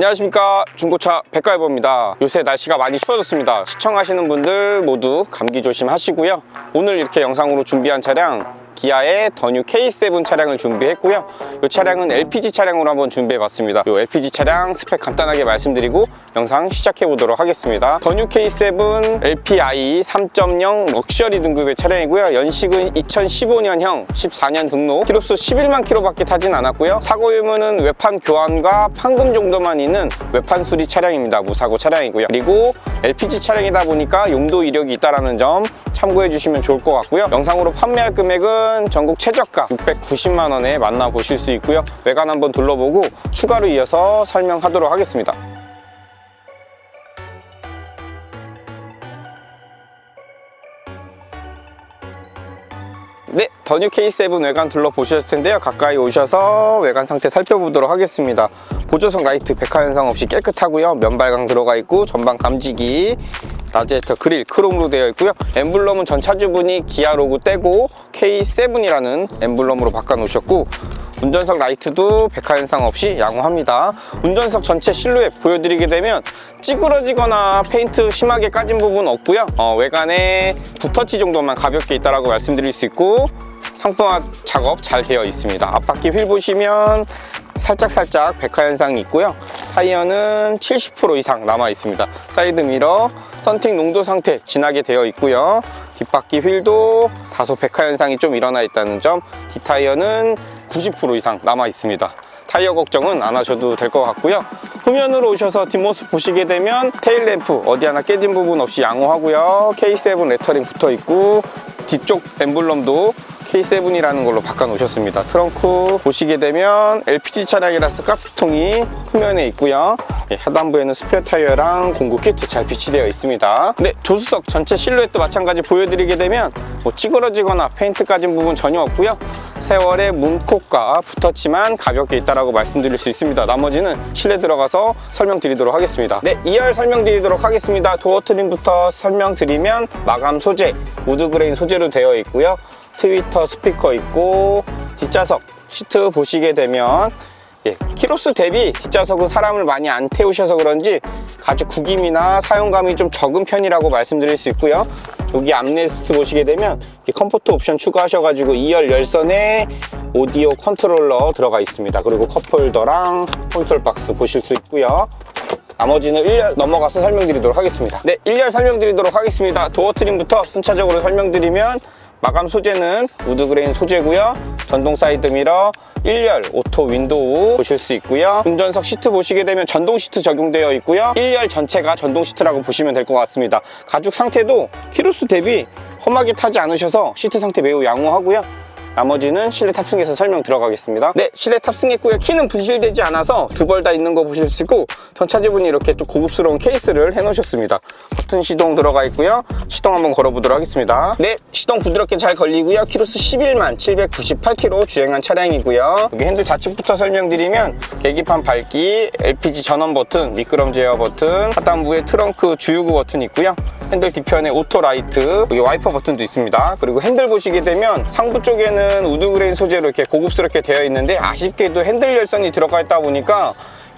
안녕하십니까. 중고차 백가이버입니다. 요새 날씨가 많이 추워졌습니다. 시청하시는 분들 모두 감기 조심하시고요. 오늘 이렇게 영상으로 준비한 차량 기아의 더뉴 K7 차량을 준비했고요. 이 차량은 LPG 차량으로 한번 준비해봤습니다. 이 LPG 차량 스펙 간단하게 말씀드리고 영상 시작해 보도록 하겠습니다. 더뉴 K7 LPI 3.0 럭셔리 등급의 차량이고요. 연식은 2015년형 14년 등록. 키로수 11만 킬로밖에 타진 않았고요. 사고 유무는 외판 교환과 판금 정도만 있는 외판 수리 차량입니다. 무사고 차량이고요. 그리고 LPG 차량이다 보니까 용도 이력이 있다는 점 참고해 주시면 좋을 것 같고요 영상으로 판매할 금액은 전국 최저가 690만 원에 만나보실 수 있고요 외관 한번 둘러보고 추가로 이어서 설명하도록 하겠습니다 네, 더뉴 K7 외관 둘러보셨을 텐데요. 가까이 오셔서 외관 상태 살펴보도록 하겠습니다. 보조석 라이트 백화 현상 없이 깨끗하고요. 면발광 들어가 있고 전방 감지기, 라지에터 그릴 크롬으로 되어 있고요. 엠블럼은 전 차주분이 기아 로고 떼고 K7이라는 엠블럼으로 바꿔 놓으셨고 운전석 라이트도 백화 현상 없이 양호합니다. 운전석 전체 실루엣 보여드리게 되면 찌그러지거나 페인트 심하게 까진 부분 없고요. 어, 외관에 붓터치 정도만 가볍게 있다라고 말씀드릴 수 있고 상품화 작업 잘 되어 있습니다. 앞바퀴 휠 보시면 살짝살짝 백화 현상이 있고요. 타이어는 70% 이상 남아 있습니다. 사이드 미러, 선팅 농도 상태 진하게 되어 있고요. 뒷바퀴 휠도 다소 백화 현상이 좀 일어나 있다는 점, 뒷타이어는 90% 이상 남아 있습니다. 타이어 걱정은 안 하셔도 될 것 같고요. 후면으로 오셔서 뒷모습 보시게 되면 테일 램프 어디 하나 깨진 부분 없이 양호하고요. K7 레터링 붙어 있고 뒤쪽 엠블럼도 K7이라는 걸로 바꿔 놓으셨습니다. 트렁크 보시게 되면 LPG 차량이라서 가스통이 후면에 있고요. 예, 하단부에는 스페어 타이어랑 공구 키트 잘 비치되어 있습니다. 네, 조수석 전체 실루엣도 마찬가지 보여드리게 되면 뭐 찌그러지거나 페인트 까진 부분 전혀 없고요. 세월의 문콕과 붓터치만 가볍게 있다라고 말씀드릴 수 있습니다. 나머지는 실내 들어가서 설명드리도록 하겠습니다. 네, 2열 설명드리도록 하겠습니다. 도어 트림부터 설명드리면 마감 소재, 우드 그레인 소재로 되어 있고요. 트위터 스피커 있고 뒷좌석 시트 보시게 되면 예, 키로수 대비 뒷좌석은 사람을 많이 안 태우셔서 그런지 가죽 구김이나 사용감이 좀 적은 편이라고 말씀드릴 수 있고요. 여기 암레스트 보시게 되면 이 컴포트 옵션 추가하셔가지고 2열 열선에 오디오 컨트롤러 들어가 있습니다. 그리고 컵홀더랑 콘솔 박스 보실 수 있고요. 나머지는 1열 넘어가서 설명드리도록 하겠습니다. 네, 1열 설명드리도록 하겠습니다. 도어 트림부터 순차적으로 설명드리면 마감 소재는 우드 그레인 소재고요. 전동 사이드 미러, 1열 오토 윈도우 보실 수 있고요. 운전석 시트 보시게 되면 전동 시트 적용되어 있고요. 1열 전체가 전동 시트라고 보시면 될 것 같습니다. 가죽 상태도 키로수 대비 험하게 타지 않으셔서 시트 상태 매우 양호하고요. 나머지는 실내 탑승해서 설명 들어가겠습니다. 네, 실내 탑승했고요. 키는 분실되지 않아서 두 벌 다 있는 거 보실 수 있고 전차주분이 이렇게 또 고급스러운 케이스를 해 놓으셨습니다. 버튼 시동 들어가 있고요. 시동 한번 걸어보도록 하겠습니다. 네, 시동 부드럽게 잘 걸리고요. 키로수 11만 798km 주행한 차량이고요. 여기 핸들 좌측부터 설명드리면 계기판 밝기, LPG 전원 버튼, 미끄럼 제어 버튼, 하단부에 트렁크 주유구 버튼 있고요. 핸들 뒤편에 오토 라이트, 여기 와이퍼 버튼도 있습니다. 그리고 핸들 보시게 되면 상부 쪽에는 우드 그레인 소재로 이렇게 고급스럽게 되어 있는데 아쉽게도 핸들 열선이 들어가 있다 보니까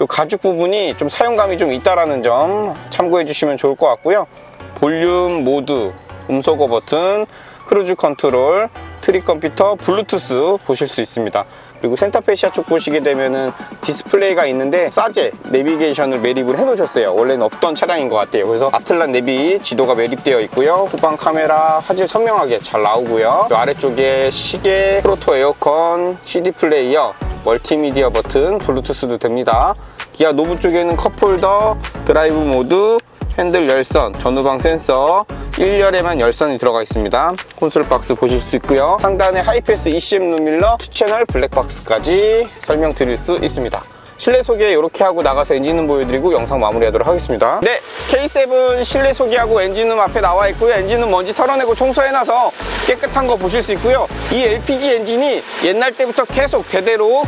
이 가죽 부분이 좀 사용감이 좀 있다라는 점 참고해 주시면 좋을 것 같고요. 볼륨, 모드, 음소거 버튼, 크루즈 컨트롤, 트릭 컴퓨터, 블루투스 보실 수 있습니다. 그리고 센터페시아 쪽 보시게 되면은 디스플레이가 있는데 싸제 내비게이션을 매립을 해 놓으셨어요. 원래는 없던 차량인 것 같아요. 그래서 아틀란 내비 지도가 매립되어 있고요. 후방 카메라 화질 선명하게 잘 나오고요. 이 아래쪽에 시계, 프로토 에어컨, CD 플레이어, 멀티미디어 버튼, 블루투스도 됩니다. 기아 노브 쪽에는 컵홀더, 드라이브 모드, 핸들 열선, 전후방 센서, 1열에만 열선이 들어가 있습니다. 콘솔 박스 보실 수 있고요. 상단에 하이패스 ECM 룸밀러, 2채널 블랙박스까지 설명드릴 수 있습니다. 실내 소개 이렇게 하고 나가서 엔진룸 보여드리고 영상 마무리하도록 하겠습니다. 네, K7 실내 소개하고 엔진룸 앞에 나와 있고요. 엔진룸 먼지 털어내고 청소해놔서 깨끗한 거 보실 수 있고요. 이 LPG 엔진이 옛날 때부터 계속 대대로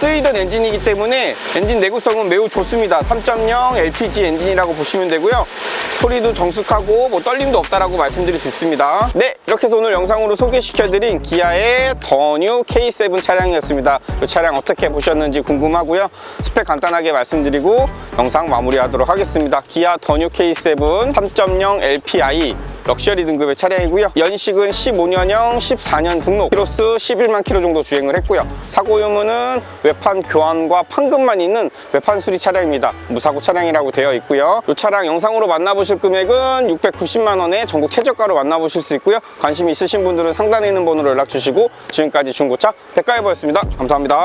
쓰이던 엔진이기 때문에 엔진 내구성은 매우 좋습니다. 3.0 LPG 엔진이라고 보시면 되고요. 소리도 정숙하고 뭐 떨림도 없다라고 말씀드릴 수 있습니다. 네, 이렇게 해서 오늘 영상으로 소개시켜드린 기아의 더뉴 K7 차량이었습니다. 이 차량 어떻게 보셨는지 궁금하고요. 스펙 간단하게 말씀드리고 영상 마무리하도록 하겠습니다. 기아 더뉴 K7 3.0 LPI 럭셔리 등급의 차량이고요. 연식은 15년형 14년 등록, 키로수 11만 킬로 정도 주행을 했고요. 사고 유무는 외판 교환과 판금만 있는 외판 수리 차량입니다. 무사고 차량이라고 되어 있고요. 이 차량 영상으로 만나보실 금액은 690만 원에 전국 최저가로 만나보실 수 있고요. 관심 있으신 분들은 상단에 있는 번호로 연락 주시고 지금까지 중고차 백가이버였습니다. 감사합니다.